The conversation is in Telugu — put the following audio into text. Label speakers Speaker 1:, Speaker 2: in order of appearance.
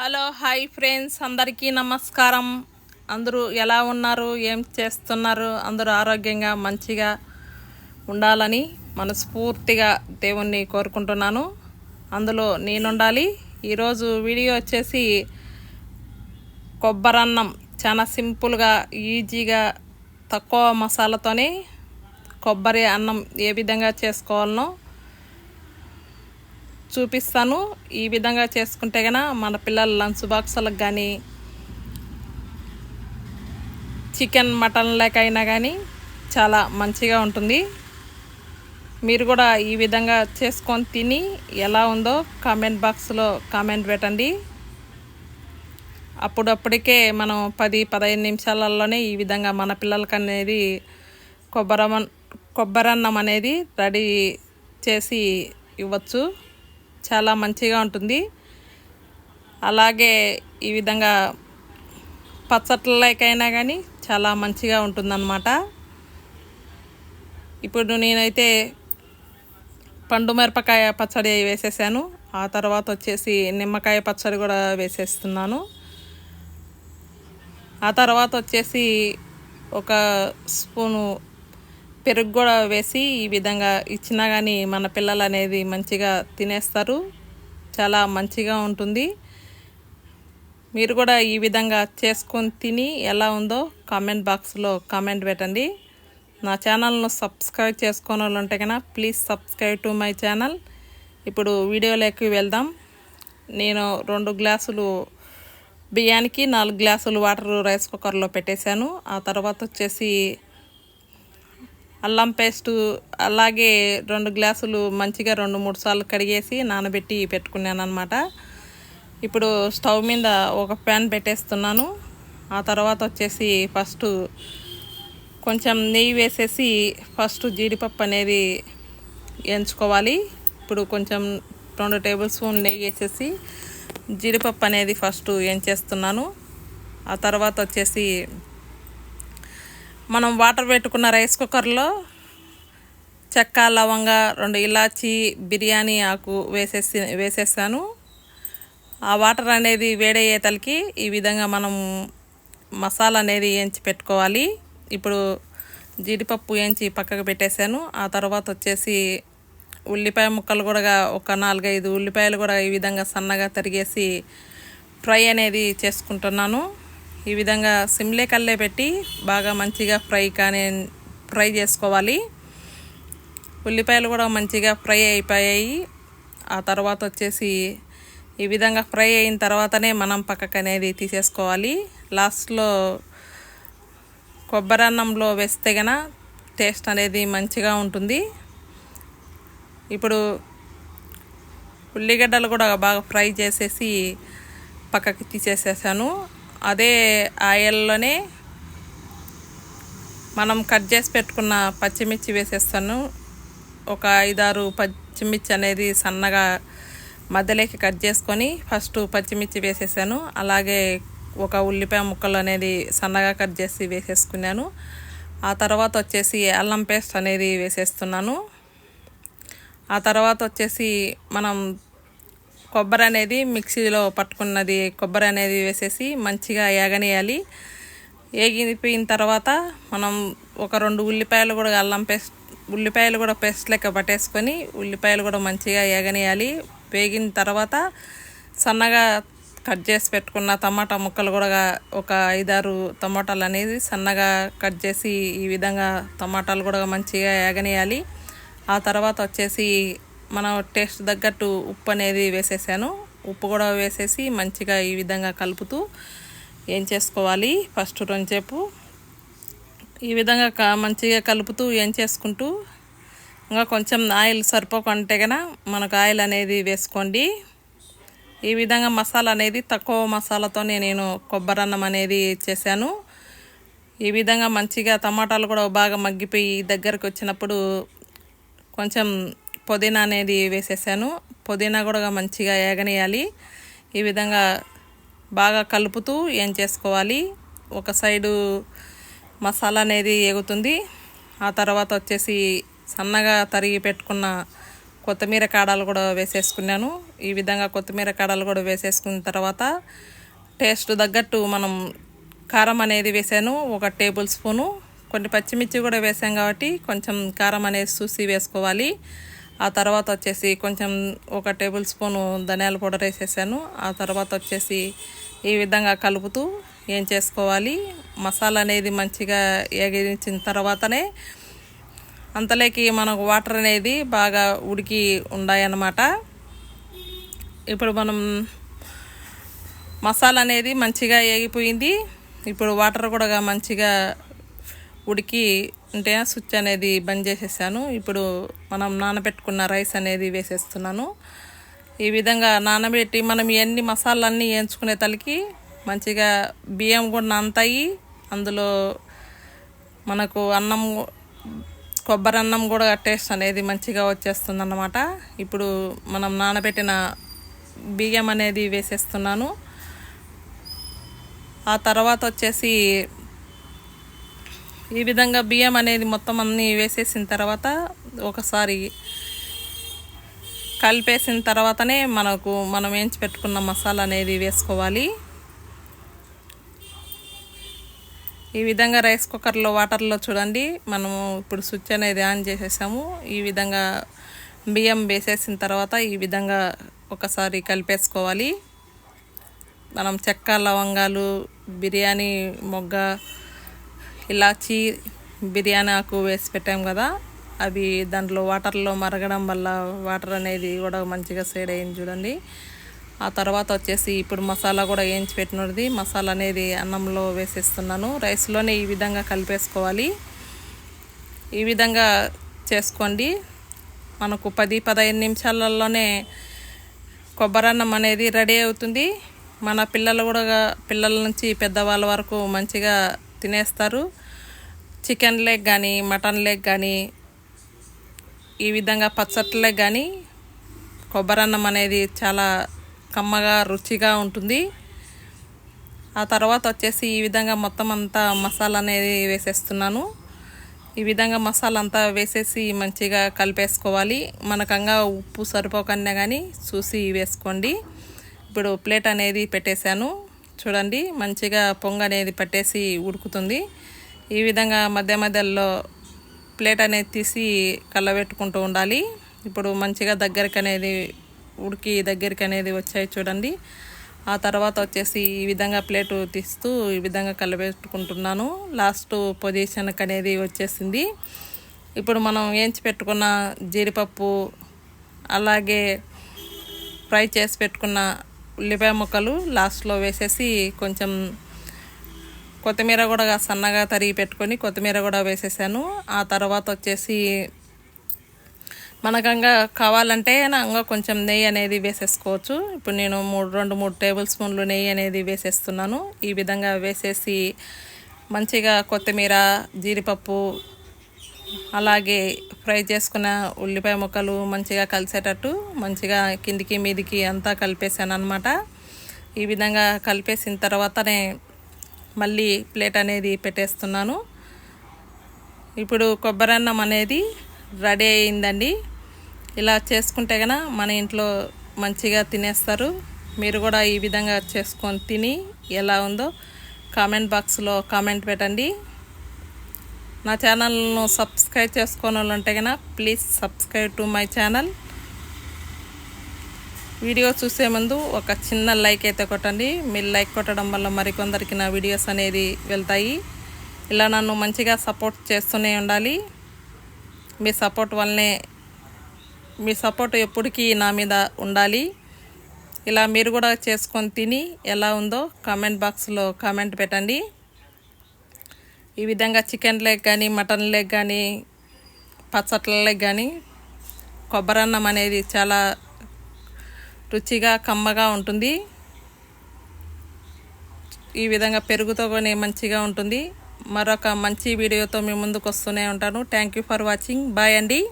Speaker 1: హలో హాయ్ ఫ్రెండ్స్ అందరికీ నమస్కారం. అందరూ ఎలా ఉన్నారు? ఏం చేస్తున్నారు? అందరూ ఆరోగ్యంగా మంచిగా ఉండాలని మనస్ఫూర్తిగా దేవుణ్ణి కోరుకుంటున్నాను. అందులో నేనుండాలి. ఈరోజు వీడియో వచ్చేసి కొబ్బరన్నం. చాలా సింపుల్గా ఈజీగా తక్కువ మసాలాతోనే కొబ్బరి అన్నం ఏ విధంగా చేసుకోవాలనో చూపిస్తాను. ఈ విధంగా చేసుకుంటే గన మన పిల్లల లంచ్ బాక్సులకు కానీ చికెన్ మటన్ లేకైనా కానీ చాలా మంచిగా ఉంటుంది. మీరు కూడా ఈ విధంగా చేసుకొని తిని ఎలా ఉందో కామెంట్ బాక్స్లో కామెంట్ పెట్టండి. అప్పుడప్పటికే మనం పది పదహైదు నిమిషాలలోనే ఈ విధంగా మన పిల్లలకి అనేది కొబ్బరమన్ కొబ్బరన్నం అనేది రెడీ చేసి ఇవ్వచ్చు. చాలా మంచిగా ఉంటుంది. అలాగే ఈ విధంగా పచ్చట్లకైనా కానీ చాలా మంచిగా ఉంటుందన్నమాట. ఇప్పుడు నేనైతే పండు మిరపకాయ పచ్చడి వేసేసాను. ఆ తర్వాత వచ్చేసి నిమ్మకాయ పచ్చడి కూడా వేసేస్తున్నాను. ఆ తర్వాత వచ్చేసి ఒక స్పూను పెరుగు కూడా వేసి ఈ విధంగా ఇచ్చినా కానీ మన పిల్లలు అనేది మంచిగా తినేస్తారు. చాలా మంచిగా ఉంటుంది. మీరు కూడా ఈ విధంగా చేసుకొని తిని ఎలా ఉందో కామెంట్ బాక్స్లో కామెంట్ పెట్టండి. నా ఛానల్ను సబ్స్క్రైబ్ చేసుకున్న వాళ్ళు ఉంటే కన్నా please subscribe to my channel. ఇప్పుడు వీడియోలోకి వెళ్దాం. నేను రెండు గ్లాసులు బియ్యానికి నాలుగు గ్లాసులు వాటర్ రైస్ కుక్కర్లో పెట్టేశాను. ఆ తర్వాత వచ్చేసి అల్లం పేస్టు అలాగే రెండు గ్లాసులు మంచిగా రెండు మూడు సార్లు కడిగేసి నానబెట్టి పెట్టుకున్నాను అనమాట ఇప్పుడు స్టవ్ మీద ఒక ప్యాన్ పెట్టేస్తున్నాను. ఆ తర్వాత వచ్చేసి ఫస్ట్ కొంచెం నెయ్యి వేసేసి ఫస్ట్ జీడిపప్పు అనేది ఎంచుకోవాలి. ఇప్పుడు కొంచెం రెండు టేబుల్ స్పూన్ నెయ్యి వేసేసి జీడిపప్పు అనేది ఫస్ట్ ఎంచేస్తున్నాను. ఆ తర్వాత వచ్చేసి మనం వాటర్ పెట్టుకున్న రైస్ కుక్కర్లో చెక్క లవంగ రెండు ఇలాచి బిర్యానీ ఆకు వేసేసి వేసేసాను ఆ వాటర్ అనేది వేడయ్యేతలకి ఈ విధంగా మనం మసాలా అనేది వేయించి పెట్టుకోవాలి. ఇప్పుడు జీడిపప్పు వేయించి పక్కకు పెట్టేశాను. ఆ తర్వాత వచ్చేసి ఉల్లిపాయ ముక్కలు కూడా ఒక నాలుగైదు ఉల్లిపాయలు కూడా ఈ విధంగా సన్నగా తరిగేసి ఫ్రై అనేది చేసుకుంటున్నాను. ఈ విధంగా సిమ్లే కల్లే పెట్టి బాగా మంచిగా ఫ్రై కానీ ఫ్రై చేసుకోవాలి. ఉల్లిపాయలు కూడా మంచిగా ఫ్రై అయిపోయాయి. ఆ తర్వాత వచ్చేసి ఈ విధంగా ఫ్రై అయిన తర్వాతనే మనం పక్కకు అనేది తీసేసుకోవాలి. లాస్ట్లో కొబ్బరి అన్నంలో వేస్తే గన టేస్ట్ అనేది మంచిగా ఉంటుంది. ఇప్పుడు ఉల్లిగడ్డలు కూడా బాగా ఫ్రై చేసేసి పక్కకి తీసేసేసాను. అదే ఆయిల్లోనే మనం కట్ చేసి పెట్టుకున్న పచ్చిమిర్చి వేసేస్తాను. ఒక ఐదారు పచ్చిమిర్చి అనేది సన్నగా మధ్యలోకి కట్ చేసుకొని ఫస్ట్ పచ్చిమిర్చి వేసేసాను. అలాగే ఒక ఉల్లిపాయ ముక్కలు అనేది సన్నగా కట్ చేసి వేసేసుకున్నాను. ఆ తర్వాత వచ్చేసి అల్లం పేస్ట్ అనేది వేసేస్తున్నాను. ఆ తర్వాత వచ్చేసి మనం కొబ్బరి అనేది మిక్సీలో పట్టుకున్నది కొబ్బరి అనేది వేసేసి మంచిగా ఏగనేయాలి. ఏగిపోయిన తర్వాత మనం ఒక రెండు ఉల్లిపాయలు కూడా అల్లం పేస్ట్ ఉల్లిపాయలు కూడా పేస్ట్ లెక్క పట్టేసుకొని ఉల్లిపాయలు కూడా మంచిగా ఏగనేయాలి. వేగిన తర్వాత సన్నగా కట్ చేసి పెట్టుకున్న టమాటా ముక్కలు కూడా ఒక ఐదారు టమాటాలు అనేది సన్నగా కట్ చేసి ఈ విధంగా టమాటాలు కూడా మంచిగా ఏగనేయాలి. ఆ తర్వాత వచ్చేసి మన టేస్ట్ తగ్గట్టు ఉప్పు అనేది వేసేసాను. ఉప్పు కూడా వేసేసి మంచిగా ఈ విధంగా కలుపుతూ ఏం చేసుకోవాలి? ఫస్ట్ రొంచేపు ఈ విధంగా మంచిగా కలుపుతూ ఏం చేసుకుంటూ ఇంకా కొంచెం ఆయిల్ సరిపోకుంటే కన మనకు ఆయిల్ అనేది వేసుకోండి. ఈ విధంగా మసాలా అనేది తక్కువ మసాలాతోనే నేను కొబ్బరి అన్నం అనేది చేశాను. ఈ విధంగా మంచిగా టమాటాలు కూడా బాగా మగ్గిపోయి దగ్గరకు వచ్చినప్పుడు కొంచెం పుదీనా అనేది వేసేసాను. పుదీనా కూడా మంచిగా ఏగనేయాలి. ఈ విధంగా బాగా కలుపుతూ ఏం చేసుకోవాలి? ఒక సైడు మసాలా అనేది ఎగుతుంది ఆ తర్వాత వచ్చేసి సన్నగా తరిగి పెట్టుకున్న కొత్తిమీర కాడలు కూడా వేసేసుకున్నాను. ఈ విధంగా కొత్తిమీర కాడలు కూడా వేసేసుకున్న తర్వాత టేస్ట్ తగ్గట్టు మనం కారం అనేది వేసాను. ఒక టేబుల్ స్పూను. కొన్ని పచ్చిమిర్చి కూడా వేసాం కాబట్టి కొంచెం కారం అనేది చూసి వేసుకోవాలి. ఆ తర్వాత వచ్చేసి కొంచెం ఒక టేబుల్ స్పూను ధనియాల పౌడర్ వేసేసాను. ఆ తర్వాత వచ్చేసి ఈ విధంగా కలుపుతూ ఏం చేసుకోవాలి? మసాలా అనేది మంచిగా ఏగించిన తర్వాతనే అంతలోకి మనకు వాటర్ అనేది బాగా ఉడికి ఉన్నాయన్నమాట ఇప్పుడు మనం మసాలా అనేది మంచిగా ఏగిపోయింది. ఇప్పుడు వాటర్ కూడా మంచిగా ఉడికి అంటే స్విచ్ అనేది బంద్ చేసేసాను. ఇప్పుడు మనం నానబెట్టుకున్న రైస్ అనేది వేసేస్తున్నాను. ఈ విధంగా నానబెట్టి మనం ఎన్ని మసాలాన్ని వేయించుకునే తలకి మంచిగా బియ్యం కూడా నానతాయి. అందులో మనకు అన్నం కొబ్బరి అన్నం కూడా టేస్ట్ అనేది మంచిగా వచ్చేస్తుంది అన్నమాట ఇప్పుడు మనం నానబెట్టిన బియ్యం అనేది వేసేస్తున్నాను. ఆ తర్వాత వచ్చేసి ఈ విధంగా బియ్యం అనేది మొత్తం అన్నీ వేసేసిన తర్వాత ఒకసారి కలిపేసిన తర్వాతనే మనకు మనం వేయించి పెట్టుకున్న మసాలా అనేది వేసుకోవాలి. ఈ విధంగా రైస్ కుక్కర్లో వాటర్లో చూడండి మనము ఇప్పుడు స్విచ్ అనేది ఆన్ చేసేసాము. ఈ విధంగా బియ్యం వేసేసిన తర్వాత ఈ విధంగా ఒకసారి కలిపేసుకోవాలి. మనం చెక్క లవంగాలు బిర్యానీ మొగ్గ ఇలాచి బిర్యానీ ఆకు వేసి పెట్టాం కదా అవి దాంట్లో వాటర్లో మరగడం వల్ల వాటర్ అనేది కూడా మంచిగా సేడ్ అయింది చూడండి. ఆ తర్వాత వచ్చేసి ఇప్పుడు మసాలా కూడా వేయించి పెట్టినది. మసాలా అనేది అన్నంలో వేసేస్తున్నాను. రైస్లోనే ఈ విధంగా కలిపేసుకోవాలి. ఈ విధంగా చేసుకోండి. మనకు పది పదహైదు నిమిషాలలోనే కొబ్బరి అన్నం అనేది రెడీ అవుతుంది. మన పిల్లలు కూడా పిల్లల నుంచి పెద్దవాళ్ళ వరకు మంచిగా తినేస్తారు. చికెన్ లెగ్ కానీ మటన్ లెగ్ కానీ ఈ విధంగా పచ్చట్లే కానీ కొబ్బరి అన్నం అనేది చాలా కమ్మగా రుచిగా ఉంటుంది. ఆ తర్వాత వచ్చేసి ఈ విధంగా మొత్తం అంతా మసాలా అనేది వేసేస్తున్నాను. ఈ విధంగా మసాలా అంతా వేసేసి మంచిగా కలిపేసుకోవాలి. మనకంగా ఉప్పు సరిపోకుండా కానీ చూసి వేసుకోండి. ఇప్పుడు ప్లేట్ అనేది పెట్టేశాను. చూడండి మంచిగా పొంగ అనేది పట్టేసి ఉడుకుతుంది. ఈ విధంగా మధ్య మధ్యలో ప్లేట్ అనేది తీసి కళ్ళబెట్టుకుంటూ ఉండాలి. ఇప్పుడు మంచిగా దగ్గరికి అనేది ఉడికి దగ్గరికి అనేది వచ్చాయి చూడండి. ఆ తర్వాత వచ్చేసి ఈ విధంగా ప్లేటు తీస్తూ ఈ విధంగా కలబెట్టుకుంటున్నాను లాస్ట్ పొజిషన్కి అనేది వచ్చేసింది. ఇప్పుడు మనం వేయించి పెట్టుకున్న జీడిపప్పు అలాగే ఫ్రై చేసి పెట్టుకున్న ఉల్లిపాయ ముక్కలు లాస్ట్లో వేసేసి కొంచెం కొత్తిమీర కూడా సన్నగా తరిగి పెట్టుకొని కొత్తిమీర కూడా వేసేసాను. ఆ తర్వాత వచ్చేసి మనకంగా కావాలంటే ఇంకా కొంచెం నెయ్యి అనేది వేసేసుకోవచ్చు. ఇప్పుడు నేను మూడు రెండు మూడు టేబుల్ స్పూన్లు నెయ్యి అనేది వేసేస్తున్నాను. ఈ విధంగా వేసేసి మంచిగా కొత్తిమీర జీడిపప్పు అలాగే ఫ్రై చేసుకున్న ఉల్లిపాయ ముక్కలు మంచిగా కలిసేటట్టు మంచిగా కిందికి మీదికి అంతా కలిపేసాను అనమాట ఈ విధంగా కలిపేసిన తర్వాతనే మళ్ళీ ప్లేట్ అనేది పెట్టేస్తున్నాను. ఇప్పుడు కొబ్బరి అన్నం అనేది రెడీ అయిందండి ఇలా చేసుకుంటే కనుక మన ఇంట్లో మంచిగా తినేస్తారు. మీరు కూడా ఈ విధంగా చేసుకొని తిని ఎలా ఉందో కామెంట్ బాక్స్లో కామెంట్ పెట్టండి. నా ఛానల్ను సబ్స్క్రైబ్ చేసుకోని వాళ్ళు ఉంటే కనుక please subscribe to my channel. Video చూసే ముందు ఒక చిన్న లైక్ అయితే కొట్టండి. మీరు లైక్ కొట్టడం వల్ల మరికొందరికి నా వీడియోస్ అనేది వెళ్తాయి. ఇలా నన్ను మంచిగా సపోర్ట్ చేస్తూనే ఉండాలి. మీ సపోర్ట్ వల్లనే మీ సపోర్ట్ ఎప్పటికీ నా మీద ఉండాలి. ఇలా మీరు కూడా చేసుకొని తిని ఎలా ఉందో కామెంట్ బాక్స్లో కామెంట్ పెట్టండి. ఈ విధంగా చికెన్ లెగ్ కానీ మటన్ లెగ్ కానీ పచ్చట్ల లెగ్ కానీ కొబ్బరి అన్నం అనేది చాలా రుచిగా కమ్మగా ఉంటుంది. ఈ విధంగా పెరుగుతో మంచిగా ఉంటుంది. మరొక మంచి వీడియోతో మీ ముందుకు వస్తూనే ఉంటాను. Thank you for watching bye అండి.